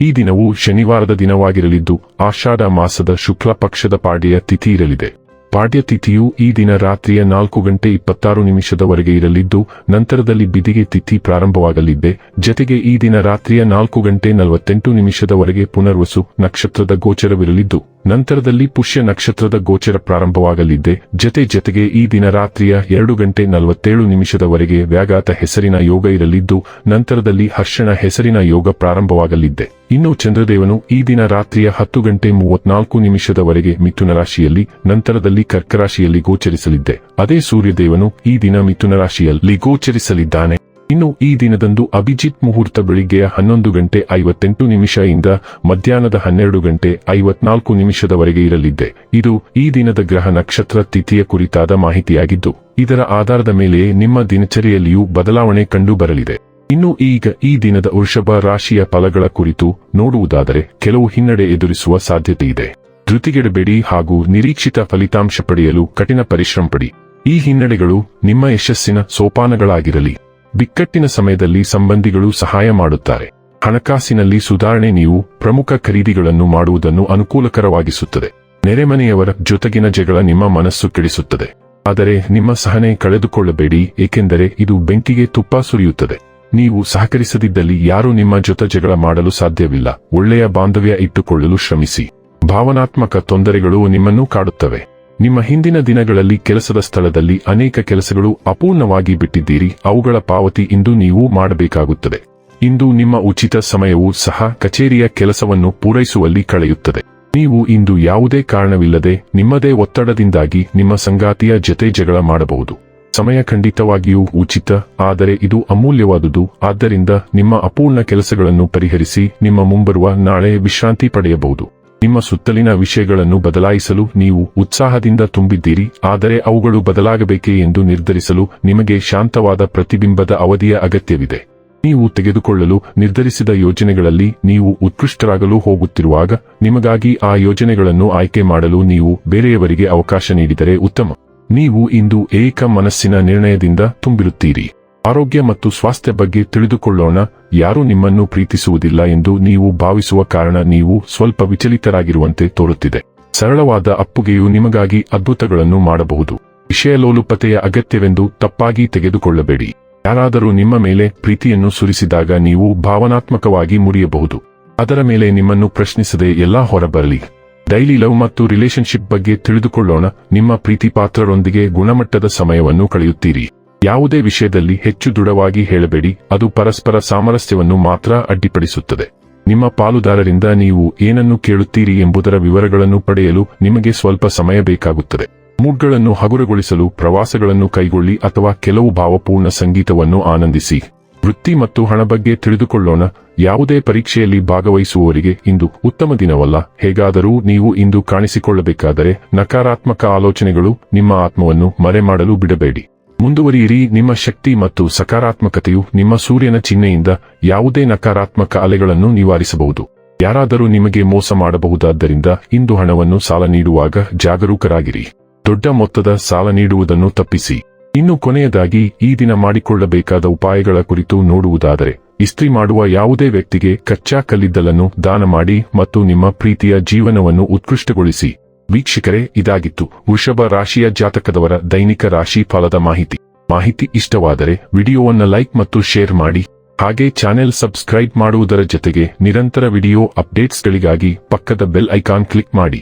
ಈ ದಿನವು ಶನಿವಾರದ ದಿನವಾಗಿರಲಿದ್ದು, ಆಷಾಢ ಮಾಸದ ಶುಕ್ಲ ಪಕ್ಷದ ಪಾಡ್ಯ ತಿಥಿ ಇರಲಿದೆ. ಪಾಡ್ಯ ತಿಥಿಯು ಈ ದಿನ ರಾತ್ರಿಯ ನಾಲ್ಕು ಗಂಟೆ ಇಪ್ಪತ್ತಾರು ನಿಮಿಷದವರೆಗೆ ಇರಲಿದ್ದು, ನಂತರದಲ್ಲಿ ಬಿದಿಗೆ ತಿಥಿ ಪ್ರಾರಂಭವಾಗಲಿದೆ ಜತೆಗೆ ಈ ದಿನ ರಾತ್ರಿಯ ನಾಲ್ಕು ಗಂಟೆ ನಲವತ್ತೆಂಟು ನಿಮಿಷದವರೆಗೆ ಪುನರ್ವಸು ನಕ್ಷತ್ರದ ಗೋಚರವಿರಲಿದ್ದು, ನಂತರದಲ್ಲಿ ಪುಷ್ಯ ನಕ್ಷತ್ರದ ಗೋಚರ ಪ್ರಾರಂಭವಾಗಲಿದೆ ಜತೆ ಜತೆಗೆ ಈ ದಿನ ರಾತ್ರಿಯ ಎರಡು ಗಂಟೆ ನಲವತ್ತೇಳು ನಿಮಿಷದವರೆಗೆ ವ್ಯಾಘಾತ ಹೆಸರಿನ ಯೋಗ ಇರಲಿದ್ದು, ನಂತರದಲ್ಲಿ ಹರ್ಷಣ ಹೆಸರಿನ ಯೋಗ ಪ್ರಾರಂಭವಾಗಲಿದೆ ಇನ್ನು ಚಂದ್ರದೇವನು ಈ ದಿನ ರಾತ್ರಿಯ ಹತ್ತು ಗಂಟೆ ಮೂವತ್ನಾಲ್ಕು ನಿಮಿಷದವರೆಗೆ ಮಿಥುನ ರಾಶಿಯಲ್ಲಿ, ನಂತರದಲ್ಲಿ ಕರ್ಕರಾಶಿಯಲ್ಲಿ ಗೋಚರಿಸಲಿದ್ದೆ. ಅದೇ ಸೂರ್ಯದೇವನು ಈ ದಿನ ಮಿಥುನ ರಾಶಿಯಲ್ಲಿ ಗೋಚರಿಸಲಿದ್ದಾನೆ. ಇನ್ನು ಈ ದಿನದಂದು ಅಭಿಜಿತ್ ಮುಹೂರ್ತ ಬೆಳಿಗ್ಗೆಯ ಹನ್ನೊಂದು ಗಂಟೆ ಐವತ್ತೆಂಟು ನಿಮಿಷ ಇಂದ ಮಧ್ಯಾಹ್ನದ ಹನ್ನೆರಡು ಗಂಟೆ ಐವತ್ನಾಲ್ಕು ನಿಮಿಷದವರೆಗೆ ಇರಲಿದ್ದೆ. ಇದು ಈ ದಿನದ ಗ್ರಹ ನಕ್ಷತ್ರ ತಿಥಿಯ ಕುರಿತಾದ ಮಾಹಿತಿಯಾಗಿದ್ದು, ಇದರ ಆಧಾರದ ಮೇಲೆಯೇ ನಿಮ್ಮ ದಿನಚರಿಯಲ್ಲಿಯೂ ಬದಲಾವಣೆ ಕಂಡು ಬರಲಿದೆ ಇನ್ನು ಈಗ ಈ ದಿನದ ವೃಷಭ ರಾಶಿಯ ಫಲಗಳ ಕುರಿತು ನೋಡುವುದಾದರೆ ಕೆಲವು ಹಿನ್ನಡೆ ಎದುರಿಸುವ ಸಾಧ್ಯತೆ ಇದೆ. ಧೃತಿಗೆಡಬೇಡಿ ಹಾಗೂ ನಿರೀಕ್ಷಿತ ಫಲಿತಾಂಶ ಪಡೆಯಲು ಕಠಿಣ ಪರಿಶ್ರಮ ಪಡಿ. ಈ ಹಿನ್ನಡೆಗಳು ನಿಮ್ಮ ಯಶಸ್ಸಿನ ಸೋಪಾನಗಳಾಗಿರಲಿ. ಬಿಕ್ಕಟ್ಟಿನ ಸಮಯದಲ್ಲಿ ಸಂಬಂಧಿಗಳು ಸಹಾಯ ಮಾಡುತ್ತಾರೆ. ಹಣಕಾಸಿನಲ್ಲಿ ಸುಧಾರಣೆ ನೀವು ಪ್ರಮುಖ ಖರೀದಿಗಳನ್ನು ಮಾಡುವುದನ್ನು ಅನುಕೂಲಕರವಾಗಿಸುತ್ತದೆ. ನೆರೆಮನೆಯವರ ಜೊತೆಗಿನ ಜಗಳ ನಿಮ್ಮ ಮನಸ್ಸು ಕೆಡಿಸುತ್ತದೆ. ಆದರೆ ನಿಮ್ಮ ಸಹನೆ ಕಳೆದುಕೊಳ್ಳಬೇಡಿ, ಏಕೆಂದರೆ ಇದು ಬೆಂಕಿಗೆ ತುಪ್ಪ ಸುರಿಯುತ್ತದೆ. ನೀವು ಸಹಕರಿಸದಿದ್ದಲ್ಲಿ ಯಾರೂ ನಿಮ್ಮ ಜೊತೆ ಜಗಳ ಮಾಡಲು ಸಾಧ್ಯವಿಲ್ಲ. ಒಳ್ಳೆಯ ಬಾಂಧವ್ಯ ಇಟ್ಟುಕೊಳ್ಳಲು ಶ್ರಮಿಸಿ. ಭಾವನಾತ್ಮಕ ತೊಂದರೆಗಳು ನಿಮ್ಮನ್ನು ಕಾಡುತ್ತವೆ. ನಿಮ್ಮ ಹಿಂದಿನ ದಿನಗಳಲ್ಲಿ ಕೆಲಸದ ಸ್ಥಳದಲ್ಲಿ ಅನೇಕ ಕೆಲಸಗಳು ಅಪೂರ್ಣವಾಗಿ ಬಿಟ್ಟಿದ್ದೀರಿ. ಅವುಗಳ ಪಾವತಿ ಇಂದು ನೀವು ಮಾಡಬೇಕಾಗುತ್ತದೆ. ಇಂದು ನಿಮ್ಮ ಉಚಿತ ಸಮಯವೂ ಸಹ ಕಚೇರಿಯ ಕೆಲಸವನ್ನು ಪೂರೈಸುವಲ್ಲಿ ಕಳೆಯುತ್ತದೆ. ನೀವು ಇಂದು ಯಾವುದೇ ಕಾರಣವಿಲ್ಲದೆ ನಿಮ್ಮದೇ ಒತ್ತಡದಿಂದಾಗಿ ನಿಮ್ಮ ಸಂಗಾತಿಯ ಜತೆ ಜಗಳ ಮಾಡಬಹುದು. ಸಮಯ ಖಂಡಿತವಾಗಿಯೂ ಉಚಿತ, ಆದರೆ ಇದು ಅಮೂಲ್ಯವಾದುದು. ಆದ್ದರಿಂದ ನಿಮ್ಮ ಅಪೂರ್ಣ ಕೆಲಸಗಳನ್ನು ಪರಿಹರಿಸಿ ನಿಮ್ಮ ಮುಂಬರುವ ನಾಳೆ ವಿಶ್ರಾಂತಿ ಪಡೆಯಬಹುದು. ನಿಮ್ಮ ಸುತ್ತಲಿನ ವಿಷಯಗಳನ್ನು ಬದಲಾಯಿಸಲು ನೀವು ಉತ್ಸಾಹದಿಂದ ತುಂಬಿದ್ದೀರಿ, ಆದರೆ ಅವುಗಳು ಬದಲಾಗಬೇಕೇ ಎಂದು ನಿರ್ಧರಿಸಲು ನಿಮಗೆ ಶಾಂತವಾದ ಪ್ರತಿಬಿಂಬದ ಅವಧಿಯ ಅಗತ್ಯವಿದೆ. ನೀವು ತೆಗೆದುಕೊಳ್ಳಲು ನಿರ್ಧರಿಸಿದ ಯೋಜನೆಗಳಲ್ಲಿ ನೀವು ಉತ್ಕೃಷ್ಟರಾಗಲು ಹೋಗುತ್ತಿರುವಾಗ, ನಿಮಗಾಗಿ ಆ ಯೋಜನೆಗಳನ್ನು ಆಯ್ಕೆ ಮಾಡಲು ನೀವು ಬೇರೆಯವರಿಗೆ ಅವಕಾಶ ನೀಡಿದರೆ ಉತ್ತಮ. ನೀವು ಇಂದು ಏಕ ಮನಸ್ಸಿನ ನಿರ್ಣಯದಿಂದ ತುಂಬಿರುತ್ತೀರಿ. ಆರೋಗ್ಯ ಮತ್ತು ಸ್ವಾಸ್ಥ್ಯ ಬಗ್ಗೆ ತಿಳಿದುಕೊಳ್ಳೋಣ, ಯಾರೂ ನಿಮ್ಮನ್ನು ಪ್ರೀತಿಸುವುದಿಲ್ಲ ಎಂದು ನೀವು ಭಾವಿಸುವ ಕಾರಣ ನೀವು ಸ್ವಲ್ಪ ವಿಚಲಿತರಾಗಿರುವಂತೆ ತೋರುತ್ತಿದೆ. ಸರಳವಾದ ಅಪ್ಪುಗೆಯು ನಿಮಗಾಗಿ ಅದ್ಭುತಗಳನ್ನು ಮಾಡಬಹುದು. ವಿಷಯಲೋಲುಪತೆಯ ಅಗತ್ಯವೆಂದು ತಪ್ಪಾಗಿ ತೆಗೆದುಕೊಳ್ಳಬೇಡಿ. ಯಾರಾದರೂ ನಿಮ್ಮ ಮೇಲೆ ಪ್ರೀತಿಯನ್ನು ಸುರಿಸಿದಾಗ ನೀವು ಭಾವನಾತ್ಮಕವಾಗಿ ಮುರಿಯಬಹುದು. ಅದರ ಮೇಲೆ ನಿಮ್ಮನ್ನು ಪ್ರಶ್ನಿಸದೆ ಎಲ್ಲಾ ಹೊರಬರಲಿ. ಡೈಲಿ ಲವ್ ಮತ್ತು ರಿಲೇಶನ್ಶಿಪ್ ಬಗ್ಗೆ ತಿಳಿದುಕೊಳ್ಳೋಣ. ನಿಮ್ಮ ಪ್ರೀತಿ ಪಾತ್ರರೊಂದಿಗೆ ಗುಣಮಟ್ಟದ ಸಮಯವನ್ನು ಕಳೆಯುತ್ತೀರಿ. ಯಾವುದೇ ವಿಷಯದಲ್ಲಿ ಹೆಚ್ಚು ದೃಢವಾಗಿ ಹೇಳಬೇಡಿ. ಅದು ಪರಸ್ಪರ ಸಾಮರಸ್ಯವನ್ನು ಮಾತ್ರ ಅಡ್ಡಿಪಡಿಸುತ್ತದೆ. ನಿಮ್ಮ ಪಾಲುದಾರರಿಂದ ನೀವು ಏನನ್ನು ಕೇಳುತ್ತೀರಿ ಎಂಬುದರ ವಿವರಗಳನ್ನು ಪಡೆಯಲು ನಿಮಗೆ ಸ್ವಲ್ಪ ಸಮಯ ಬೇಕಾಗುತ್ತದೆ. ಮೂಡ್ಗಳನ್ನು ಹಗುರಗೊಳಿಸಲು, ಪ್ರವಾಸಗಳನ್ನು ಕೈಗೊಳ್ಳಿ ಅಥವಾ ಕೆಲವು ಭಾವಪೂರ್ಣ ಸಂಗೀತವನ್ನು ಆನಂದಿಸಿ. ವೃತ್ತಿ ಮತ್ತು ಹಣ ಬಗ್ಗೆ ತಿಳಿದುಕೊಳ್ಳೋಣ. ಯಾವುದೇ ಪರೀಕ್ಷೆಯಲ್ಲಿ ಭಾಗವಹಿಸುವವರಿಗೆ ಇಂದು ಉತ್ತಮ ದಿನವಲ್ಲ. ಹೇಗಾದರೂ ನೀವು ಇಂದು ಕಾಣಿಸಿಕೊಳ್ಳಬೇಕಾದರೆ ನಕಾರಾತ್ಮಕ ಆಲೋಚನೆಗಳು ನಿಮ್ಮ ಆತ್ಮವನ್ನು ಮರೆಮಾಡಲು ಬಿಡಬೇಡಿ. ಮುಂದುವರಿಯಿರಿ. ನಿಮ್ಮ ಶಕ್ತಿ ಮತ್ತು ಸಕಾರಾತ್ಮಕತೆಯು ನಿಮ್ಮ ಸೂರ್ಯನ ಚಿಹ್ನೆಯಿಂದ ಯಾವುದೇ ನಕಾರಾತ್ಮಕ ಅಲೆಗಳನ್ನು ನಿವಾರಿಸಬಹುದು. ಯಾರಾದರೂ ನಿಮಗೆ ಮೋಸ ಮಾಡಬಹುದಾದ್ದರಿಂದ ಇಂದು ಹಣವನ್ನು ಸಾಲ ನೀಡುವಾಗ ಜಾಗರೂಕರಾಗಿರಿ. ದೊಡ್ಡ ಮೊತ್ತದ ಸಾಲ ನೀಡುವುದನ್ನು ತಪ್ಪಿಸಿ. ಇನ್ನು ಕೊನೆಯದಾಗಿ ಈ ದಿನ ಮಾಡಿಕೊಳ್ಳಬೇಕಾದ ಉಪಾಯಗಳ ಕುರಿತು ನೋಡುವುದಾದರೆ, ಇಸ್ತ್ರಿ ಮಾಡುವ ಯಾವುದೇ ವ್ಯಕ್ತಿಗೆ ಕಚ್ಚಾ ಕಲ್ಲಿದ್ದಲನ್ನು ದಾನ ಮಾಡಿ ಮತ್ತು ನಿಮ್ಮ ಪ್ರೀತಿಯ ಜೀವನವನ್ನು ಉತ್ಕೃಷ್ಟಗೊಳಿಸಿ. ವೀಕ್ಷಕರೇ, ಇದಾಗಿತ್ತು ವೃಷಭ ರಾಶಿಯ ಜಾತಕದವರ ದೈನಿಕ ರಾಶಿ ಫಲದ ಮಾಹಿತಿ. ಮಾಹಿತಿ ಇಷ್ಟವಾದರೆ ವಿಡಿಯೋವನ್ನು ಲೈಕ್ ಮತ್ತು ಶೇರ್ ಮಾಡಿ. ಹಾಗೆ ಚಾನೆಲ್ ಸಬ್ಸ್ಕ್ರೈಬ್ ಮಾಡುವುದರ ಜೊತೆಗೆ ನಿರಂತರ ವಿಡಿಯೋ ಅಪ್ಡೇಟ್ಸ್ಗಳಿಗಾಗಿ ಪಕ್ಕದ ಬೆಲ್ ಐಕಾನ್ ಕ್ಲಿಕ್ ಮಾಡಿ.